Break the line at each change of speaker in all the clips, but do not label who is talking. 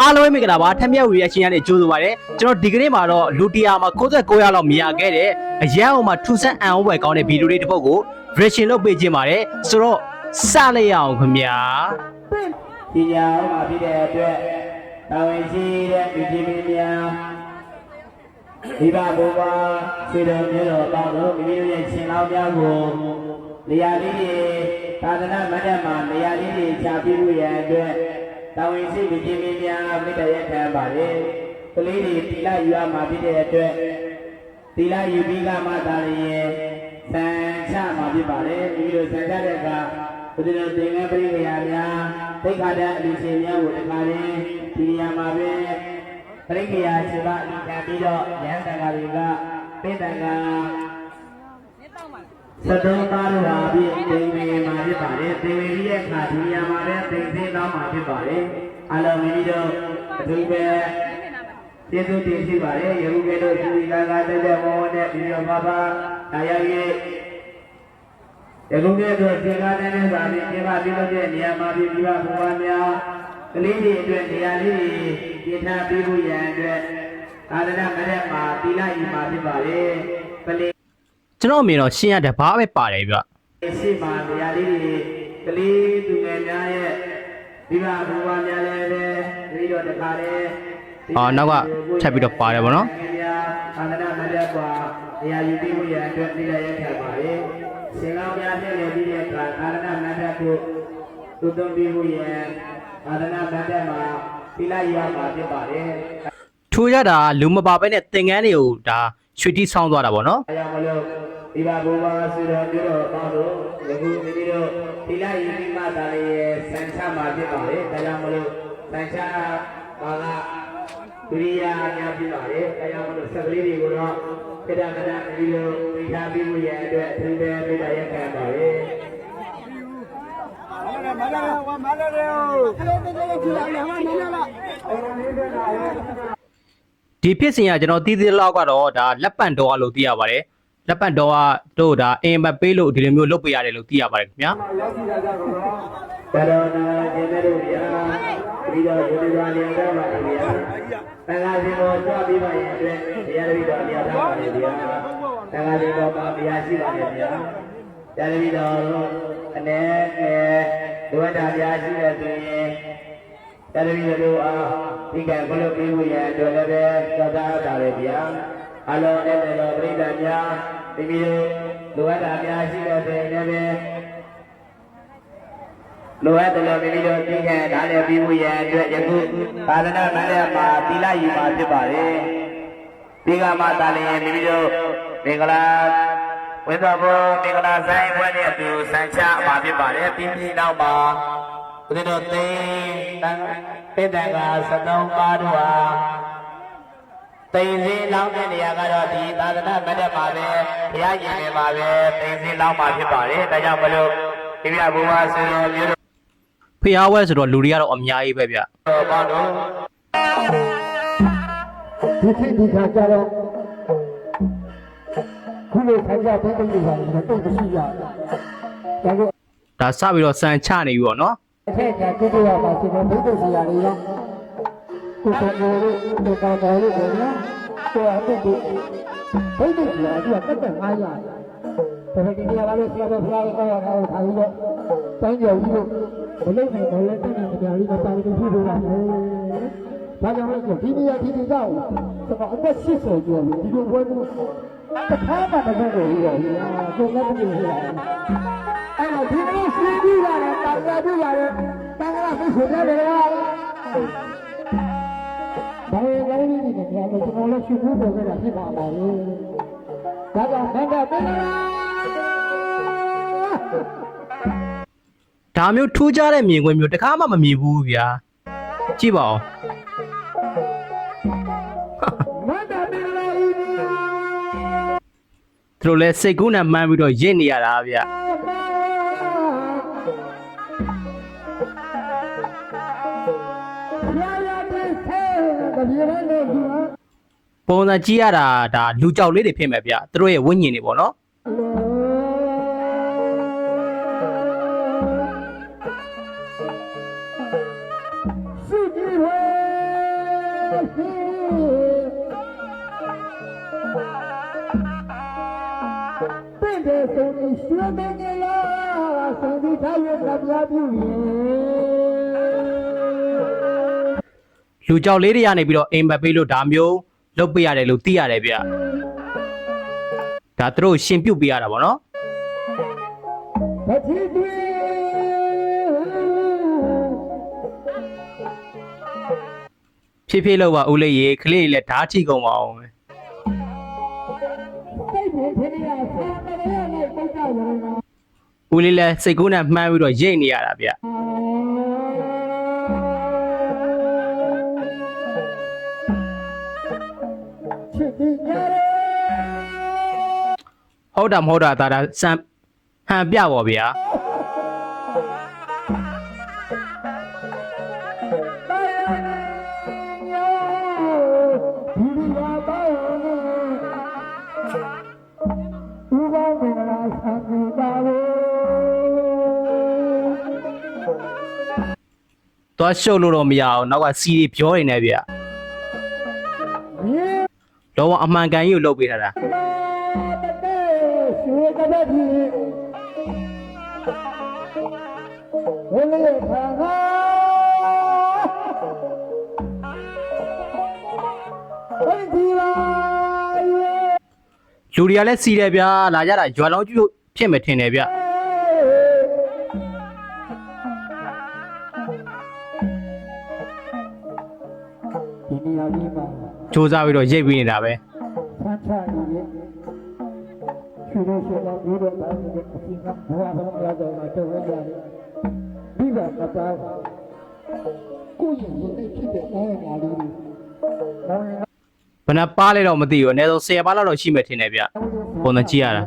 အားလုံးပဲမင်္ဂလာပါထက်မြက် reaction ရတဲ့ကြိုးဆိုပါရစေကျွန်တော်ဒီကနေ့မှာတော့လူတီယာမှာ69ရောက်လောက်မြင်ရခဲ့တဲ့အရန်အောင်မှာထူဆန်းအံ့ဩဖွယ်ကောင်းတဲ့ဗီဒီယိုလေးတစ်ပုဒ်ကို reaction လုပ်ပေးခြင်းပါတယ်ဆိုတော့စလိုက်ရအောင်ခင်ဗျာ
ပညာဥမှာဖြစ်တဲ့အတွက်တာဝန်ရှိတဲ့ဒီကြီးမင်းများဒီဘဘုရားစေတော်မျိုးတော်ပေါင်းတို့မိမိတို့ရဲ့ရှင်လောင်းများကိုနေရာလေးတွေသာသနာ့မဏ္ဍပ်မှာနေရာလေးတွေခြားပြဖို့ရန်အတွက် တာဝန်ရှိဒီကြီးမင်းများမေတ္တာရက်ခံပါလေကလေးတွေတိလယူရမှာဖြစ်တဲ့အတွက်တိလယူပြီးကမှသာလျင်ဆံချမှာဖြစ်ပါလေမိမိတို့ဆံချတဲ့အခါဘုရားသင်္ကန်းပရိက္ခရာများသိက္ခာတဲ့အလူရှင်များကိုတခါရင်ဒီနေရာမှာပဲပရိက္ခရာရှင်ပါအခံပြီးတော့ရဟန်းတန်ဃာတွေကပိဋကံ သတုံးပါရဝါပြည့်တိမ်ပင်မှာဖြစ်ပါတယ်တိမ်ပင်ပြီးတဲ့အခါဒီနေရာမှာပဲတိမ်စင်းတော့မှာဖြစ်ပါတယ်အလုံးမိမိတို့အထူးပဲကျေးဇူးတင်ရှိပါတယ်ယခုကဲ့သို့သူဒီလာကတက်တဲ့ဝဝနဲ့ဒီရောပါပါတာယာရဲ့ယခုကဲ့သို့သင်္ကားတဲ့နဲ့သာပြီးပြပပြုလုပ်တဲ့နေရာမှာပြီးပြီးပါဘုရားများကလေးတွေအတွက်နေရာလေးတွေပြင်ထားပြီးဖို့ရန်အတွက်သာသနာ့မရက်မှာတိလာဤမှာဖြစ်ပါလေပလေ
ကျွန်တော်အမြင်တော့ရှင်းရတဲ့ဘာပဲပါတယ်ဗျ
ရှိမှာနေရာလေးတွေကလေးသူငယ်များရဲ့ပြီးပါဘုရားများလည်းပဲပြီးတော့တခါလေ
အာနောက်ကထပ်ပြီးတော့ပါတယ်ဗောနော်
သာသနာ့မရက်ကနေရာယူပြီးဖို့ရန်အတွက်တိလာရက်ခံပါလေရှင်ကောင်းများဖြစ်နေပြီးတဲ့အခါသာသနာ့မရက်ကိုသူသုံးပြီးမှုရဲ့သာသနာ့ဗတ်တက်မှာသီလရမှာဖြစ်ပါတယ်
ထူရတာလူမပါပဲနဲ့သင်္ကန်းတွေကိုဒါရွှေတိဆောင်းသွားတာဗောနော်။
အဲကြောင့်မလို့ဒီဘာဘုရားဆုတော်ပြုတော်ပေါင်းတို့ယခုမိမိတို့သီလရည်ပြီးမှသာလေဆန်ချမှာဖြစ်ပါတယ်။ဒါကြောင့်မလို့ဆန်ချပါကဒုရိယာများဖြစ်ပါတယ်။အဲကြောင့်မလို့စကလေးတွေကိုတော့ပိဋကနာမိမိတို့ဝိထားပြီးမှုရဲ့အတွက်အထူးပဲပိဋကရက်ခံပါလေ။
ဒီဖြစ်စဉ်ကကျွန်တော်သိသေးလောက်ကတော့ဒါလက်ပံတော်လို့သိရပါတယ်လက်ပံတော်ကတို့ဒါအင်မပေးလို့ဒီလိုမျိုးလုပ်ပေးရတယ်လို့သိရပါတယ်ခင်ဗျာ
ကရောနာရှင်မေတို့ဗျာပြီးတော့ဒီလိုပါလျက်တော့ပါဗျာတန်ခါရှင်ကိုကြွပြီးပါရဲ့အတွက်တရားတပည့်တော်လျက်တော့ပါလေဗျာတန်ခါရှင်ကိုပါဗျာရှိပါလေဗျာတရားတပည့်တော်အနေနဲ့လိုအပ်တာဗျာရှိတဲ့ဆိုရင် တရားတပည့်တို့အားဒီကံဘုလို့ပြီးဖို့ရအတွက်လည်းပဲသတ်သားတာလေဗျာအလုံးနဲ့တော်ပြိတ္တများမိမိတို့လိုအပ်တာဗျာရှိတဲ့ဆိုရင်လည်းပဲလိုအပ်တယ်လို့မိမိတို့သိခဲ့ဒါလည်းပြီးမှုရဲ့အတွက်ယခုသာသနာ့မန္တရမှာသီလယူမှာဖြစ်ပါလေဒီကမှသာလျင်မိမိတို့မင်္ဂလာဝိသဘောမင်္ဂလာဆိုင်ဘွဲ့နဲ့အတူဆန်ချမှာဖြစ်ပါလေပြီးပြီးနောက်မှာ ဘုရားတို့သိတန်ပိတ္တက73ပါးတို့ဟာတိန်စင်းလောင်းတဲ့နေရာကတော့ဒီသာသနာ့မန္တရမှာပဲဘုရားရှင်တွေမှာပဲတိန်စင်းလောင်းမှာဖြစ်ပါလေဒါကြောင့်မလို့ဒီပြဘုရားဆွေတော်မျိုး
ဖျားဝဲဆိုတော့လူတွေကတော့အများကြီးပဲဗျ
တော်ပါတော့
ဒီခေတ်ဒီခါကျတော့ခုလိုခိုင်းကြတဲ့တိတ်တိတ်ပါလို့တော့မရှိရဘူး။ဒါက
ဒါစပြီးတော့စံချနေပြီပေါ့နော်
အထက်ကတိတိရပါဆိုတော့ဘုဒ္ဓဆရာတွေရောကိုယ်တော်တို့ဒီကောင်တော်တို့ကိုနော်ကိုယ်အတူတူဘုဒ္ဓဆရာကတက်တက်အားရတယ်။ဒါပေမဲ့ဒီနေရာလေးဆရာတော်ဘုရားကိုအော်တာကိုထားပြီးတော့တိုင်းကျော်ပြီးတော့ဘလို့နိုင်တယ်လဲတန်းတဲ့ကြာလေးတော့တာဝန်ရှိလို့ရတယ်။ဒါကြောင့်လည်းဒီနေရာဒီဒီကြောက်ဆိုတော့အသက်80ကျော်ပြီဒီလိုဘွဲလို့တစ်ခါမှမလုပ်ဘူးရော။ကိုယ်လည်းမလုပ်ဘူးလား။အဲ့တော့ ဒီနေ့ရှင်းပြရတယ်တာယာပြရတယ်တန်ခါဖိတ်ဆိုကြတယ်ကွာဘာလို့လဲဒီနေ့ကျွန်တော်လည်းရှင်းဖို့ပြောခဲ့တာဖြစ်ပါပါလေဒါကြောင့်မင်္ဂလာပင်လာ
ဒါမျိုးထူးခြားတဲ့မြင်ကွင်းမျိုးတစ်ခါမှမမြင်ဘူးဗျာကြည့်ပါဦး
မင်္ဂလာပင်လာ
သူတို့လည်းစိတ်ကူးနဲ့မှန်းပြီးတော့ရင့်နေရတာဗျ
ပုံ
စံကြည့်ရတာဒါလူကြောက်လေးတွေဖြစ်မယ်ဗျသူတို့ရဲ့ဝိညာဉ်တွေပေါ့နော်
တဲ့ဆုံးရှင်မင်္ဂလာဆုံးဒီထားရကြပြပြုရင်
လူကြောက်လေးတွေကနေပြီးတော့အိမ်မက်ပေးလို့ဒါမျိုးလုပ်ပေးရတယ်လို့သိရတယ်ဗျဒါသူတို့ရှင်ပြုတ်ပေးရတာဗောနော်
တတိတွေ
ဖြည်းဖြည်းလောက်ပါဦးလေးရေကလေးတွေလည်းဓာတ်ထိကုန်ပါအောင်ပဲ
စိတ်ဝင်ထင်းရဆာမရနဲ့ပုတ်ကြရနာ
ဦးလေးလည်းစိတ်ကူးနဲ့မှန်းပြီးတော့ရိတ်နေရတာဗျ
ချစ်ပြီးကြရဲ
ဟုတ်တာမဟုတ်တာဒါဒါစံဟန်ပြပါဗျာ
ဒီဒီပါပါဦးကောင်းမင်္ဂလာဆံပြပါဝေ
သွားရှုပ်လို့တော့မရအောင်နောက်ကစီတွေပြောနေနေဗျ
မြေ
လောကအမှန်ကန်ကြီးကိုလုပ်ပေးထားတာ
မာတတဲ့ရွှေကတဲ့ဒီဝိလေခါခါဘယ်ဒီလာယေ
လူတွေကလည်းစီတယ်ဗျာလာကြတာရွာလောင်းကျုပ်ဖြစ်မယ်ထင်တယ်ဗျ စူးစမ်းပြီးတော့ရိတ်ပြီးနေတာပဲ
ဆန်းချနေရဲ့ရွှေလို့ရွှေတော့ပြီးတော့တိုင်းရဲ့အပြင်ကဘဝဘဝများတော့မှာတော့ဝင်ရတယ်ပြီးတော့ကပါကိုယ့်ရဲ့ဝင်ဖြစ်တဲ့အားရလေးတွေဘောင်းရ
ဘယ်နှပါလဲတော့မသိဘူးအနည်းဆုံး10ပါလောက်တော့ရှိမယ်ထင်တယ်ဗျပုံနဲ့ကြည့်ရတာ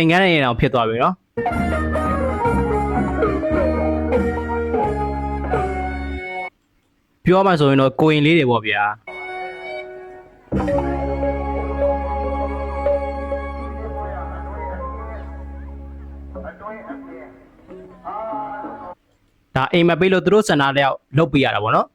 င်္ကန်းရဲ့အောင်ဖြစ်သွားပြီနော်ပြောမှဆိုရင်တော့ကိုရင်လေးတွေပေါ့ဗျာဒါအိမ်မက်ပေးလို့သူတို့စန္ဒာလျောက်လုတ်ပေးရတာပေါ့နော်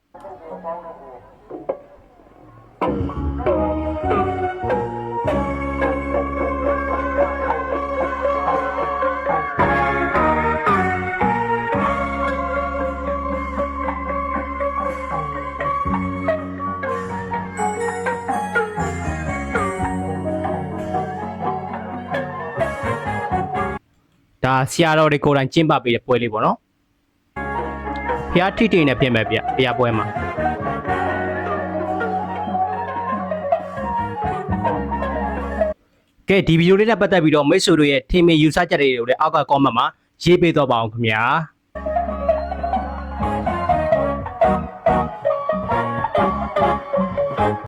ဆရာတော်တွေကိုယ်တိုင်ကျင့်ပပေးတဲ့ပွဲလေးပေါ့နော်ဖျားထိတိနဲ့ပြင်မဲ့ဗျဖျားပွဲမှာကဲဒီဗီဒီယိုလေးနဲ့ပတ်သက်ပြီးတော့မိတ်ဆွေတို့ရဲ့ထင်မြင်ယူဆချက်တွေကိုလည်းအောက်က comment မှာရေးပေးတော့ပါအောင်ခင်ဗျာ